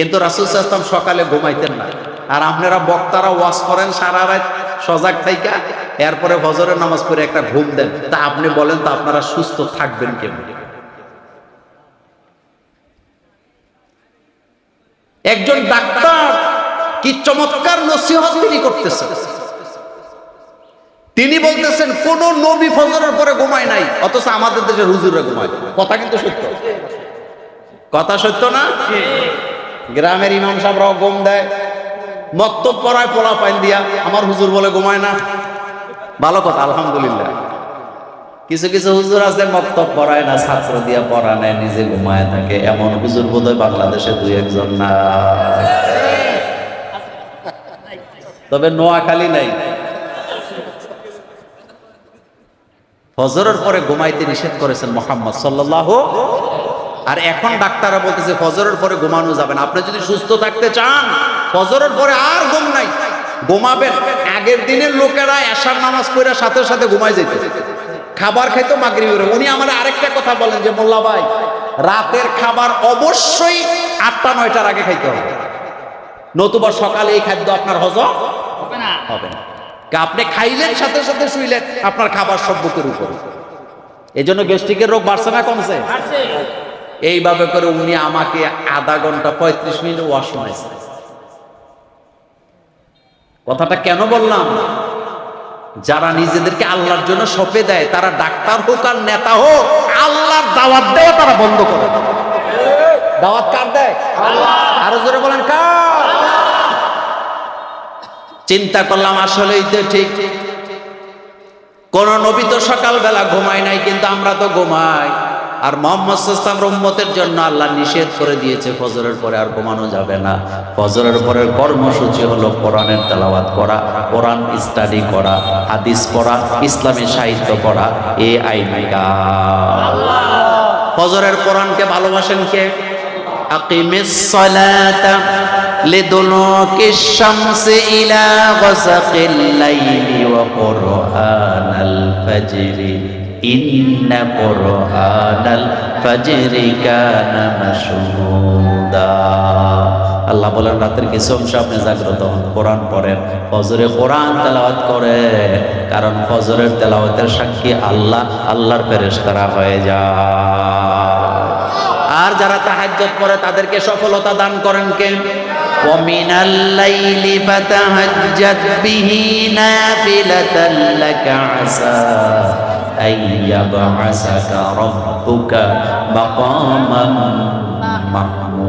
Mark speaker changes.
Speaker 1: কিন্তু রাসুল ইসলাম সকালে ঘুমাইতেন না। আর আপনারা বক্তারা ওয়াজ করেন সারা রাত সজাগ থাইকা, এরপরে ফজরের নামাজ পড়ে একটা ঘুম দেন। তা আপনি বলেন, তো আপনারা সুস্থ থাকবেন কেমন? একজন ডাক্তার কি চমৎকার নসিহত তিনি করতেছেন। তিনি বলতেছেন, কোন নবী ফজরের পরে ঘুমায় নাই, অথচ আমাদের দেশে হুজুরে ঘুমায়। কথা কিন্তু সত্য। কথা সত্য না? গ্রামের ইমাম সাহেবরাও ঘুম দেয়। মক্তব পড়ায় পোলা পাইন দিয়া। আমার হুজুর বলে, ঘুমায় না। ভালো কথা, আলহামদুলিল্লাহ। কিছু কিছু হুজুর আছে, মক্তব পড়ায় না, ছাত্র দিয়া পড়া নেয়, নিজে ঘুমায় থাকে। এমন হুজুর বোধহয় বাংলাদেশে দুই একজন না। তবে নোয়াখালী নাই। ফজরের পরে ঘুমাইতে নিষেধ করেছেন মোহাম্মদ সাল্লাহ আর এখন ডাক্তাররা বলতেছে ফজরের পরে ঘুমানো যাবে না। আপনি যদি সুস্থ থাকতে চান ফজরের পরে আর ঘুম নাই। ঘুমাবেন। আগের দিনের লোকেরা এশার নামাজ পড়ে সাথে সাথে ঘুমাই যেত। খাবার খাইতো মাগরিবের উনি আমার আরেকটা কথা বলেন যে মোল্লা ভাই রাতের খাবার অবশ্যই আটটা নয়টার আগে খাইতে হবে। নতুবা সকালে এই খাদ্য আপনার হজম
Speaker 2: হবে না।
Speaker 1: হবে না। আপনি খাইলেন সাথে সাথে শুইলেন আপনার খাবার সব বুকের উপরে। এই জন্য গ্যাস্ট্রিকের রোগ বাড়ছে না কমছে? এইভাবে করে উনি আমাকে আধা ঘণ্টা পঁয়ত্রিশ মিনিট ওয়াশ শোনাইছে কথাটা কেন বললাম? যারা নিজেদেরকে আল্লাহর জন্য সঁপে দেয় তারা ডাক্তার হোক আর নেতা হোক আল্লাহর দাওয়াত দেওয়া তারা বন্ধ করে দাওয়াত কার দেয়? আরও জোরে বলেন কার? চিন্তা করলাম আসলেই তো ঠিক। কোন নবী তো সকালবেলা ঘুমায় নাই কিন্তু আমরা তো ঘুমাই। আর মোহাম্মদ সাল্লাম রহমতের জন্য আল্লাহ নিষেধ করে দিয়েছে ফজরের পরে আর ঘুমানো যাবে না ফজরের পরের কর্মসূচি হলো কোরআনের তেলাওয়াত করা কোরআন স্টাডি করা হাদিস পড়া ইসলামী সাহিত্য পড়া এ আইনিকা ফজরের কোরআনকে ভালোবাসেন কে أقم الصلاة لدلوك الشمس إلى غسق الليل وقرآن الفجر إن قرآن الفجر كان مشهودا আল্লাহ বলেন রাতের কিছু অংশ আপনি জাগ্রত হন কোরআন পড়েন ফজরে কোরআন তেলাওয়াত করে কারণ ফজরের তেলাওয়াতের সাক্ষী আল্লাহ আল্লাহর ফেরেশতারা হয়ে যায় আর যারা তাহাজ্জুদ করে তাদেরকে সফলতা দান করেন কে ومن الليل فتهجد به نافلة لك عسى أن يبعثك ربك مقاما محمودا